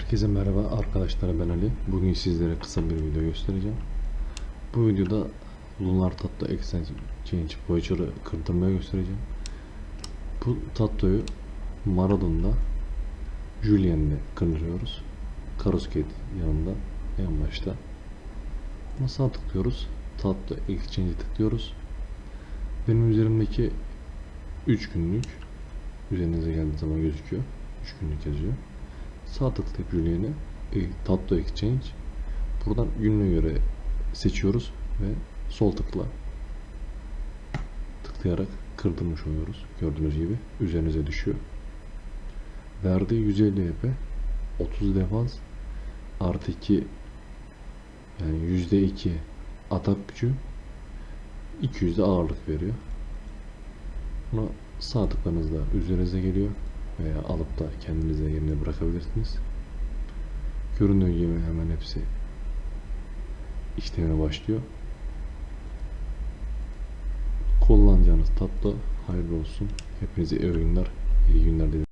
Herkese merhaba arkadaşlar ben Ali. Bugün sizlere kısa bir video göstereceğim. Bu videoda Lunar Tattoo Exchange Voyager'ı kırdırmaya göstereceğim. Bu tattoyu Maradon'da Julien'le kırdırıyoruz. Karusket yanında en başta. Sağ tıklıyoruz. Tattoo Exchange'e tıklıyoruz. Benim üzerimdeki 3 günlük üzerinize geldiği zaman gözüküyor. 3 günlük yazıyor. Sağ tıklayıp Julien'i e, Tattoo Exchange buradan gününe göre seçiyoruz ve sol tıkla tıklayarak kırdırmış oluyoruz. Gördüğünüz gibi üzerinize düşüyor. Verdiği 150 EP 30 defans artı 2 yani %2 atak gücü 200 de ağırlık veriyor. Buna sağ tıklarınızda üzerinize geliyor veya alıp da kendinize yerine bırakabilirsiniz. Göründüğü gibi hemen hepsi işlemine başlıyor. Kullanacağınız tatlı hayırlı olsun. Hepinize iyi günler, iyi günler dilerim.